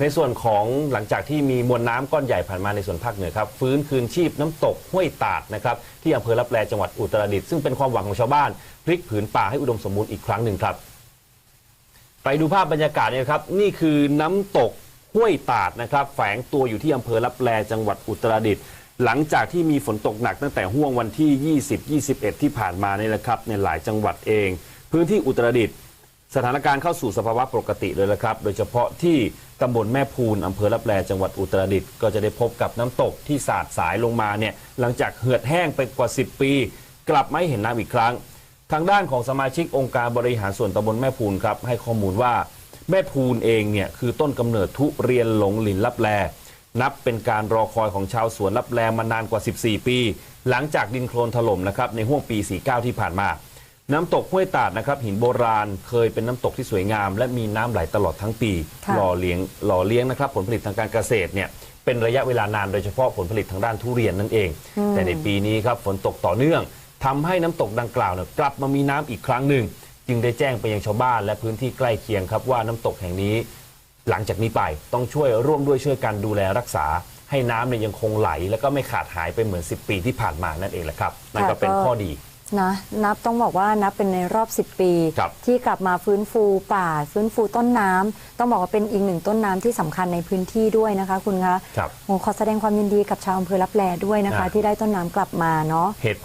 ในส่วนของหลังจากที่มีมวลน้ำก้อนใหญ่ผ่านมาในส่วนภาคเหนือครับฟื้นคืนชีพน้ำตกห้วยตาดนะครับที่อำเภอรับแลจังหวัดอุตรดิตถ์ซึ่งเป็นความหวังของชาวบ้าน พลิกผืนป่าให้อุดมสมบูรณ์อีกครั้งหนึ่งครับ ไปดูภาพบรรยากาศเนี่ยครับนี่คือน้ำตกห้วยตาดนะครับแฝงตัวอยู่ที่อำเภอรับแลจังหวัดอุตรดิตถ์หลังจากที่มีฝนตกหนักตั้งแต่ห่วงวันที่ 20 21 ที่ผ่านมานี่แหละครับในหลายจังหวัดเอง พื้นที่อุตรดิตถ์ สถานการณ์เข้าสู่สภาวะปกติเลยละครับ โดยเฉพาะที่ตำบลแม่พูนอำเภอรับแลจังหวัดอุตรดิตถ์ก็จะได้พบกับน้ำตกที่สาดสายลงมาเนี่ยหลังจากเหือดแห้งไปกว่า 10 ปี กลับไม่เห็นน้ำอีกครั้ง ทางด้านของสมาชิกองค์การบริหารส่วนตำบลแม่พูนครับให้ข้อมูลว่าแม่พูนเองเนี่ยคือต้นกำเนิดทุเรียนหลงหลินรับแลนับเป็นการรอคอยของชาวสวนรับแลมานานกว่า 14 ปี หลังจากดินโคลนถล่มนะครับในห่วงปี 49 ที่ผ่านมา น้ำตกห้วยตาดนะครับหินโบราณเคยเป็นน้ำตกที่สวยงาม และมีน้ำไหลตลอดทั้งปี ค่ะ หล่อเลี้ยงหล่อเลี้ยงนะครับผลผลิตทางการเกษตรเนี่ยเป็นระยะเวลานานโดยเฉพาะผลผลิตทางด้านทุเรียนนั่นเอง แต่ในปีนี้ครับฝนตกต่อเนื่องทำให้น้ำตกดังกล่าวเนี่ยกลับมามีน้ำอีกครั้งหนึ่ง จึงได้แจ้งไปยังชาวบ้านและพื้นที่ใกล้เคียงครับว่าน้ำตกแห่งนี้ หลังจากนี้ไปต้องช่วยร่วมด้วยช่วยกันดูแลรักษา ให้น้ำเนี่ยยังคงไหล แล้วก็ไม่ขาดหายไปเหมือน 10 ปีที่ผ่านมานั่นเองแหละครับนั่นก็เป็นข้อดี นะนับต้องบอกว่านับเป็นในรอบ 10 ปี ครับที่กลับมาฟื้นฟูป่า ฟื้นฟูต้นน้ำต้องบอกว่าเป็นอีกหนึ่งต้นน้ำที่สำคัญในพื้นที่ด้วยนะคะคุณคะครับ โอ้ขอแสดงความยินดีกับชาวอำเภอรับแลด้วยนะคะอ่าที่ได้ต้นน้ำกลับมาเนาะ เหตุ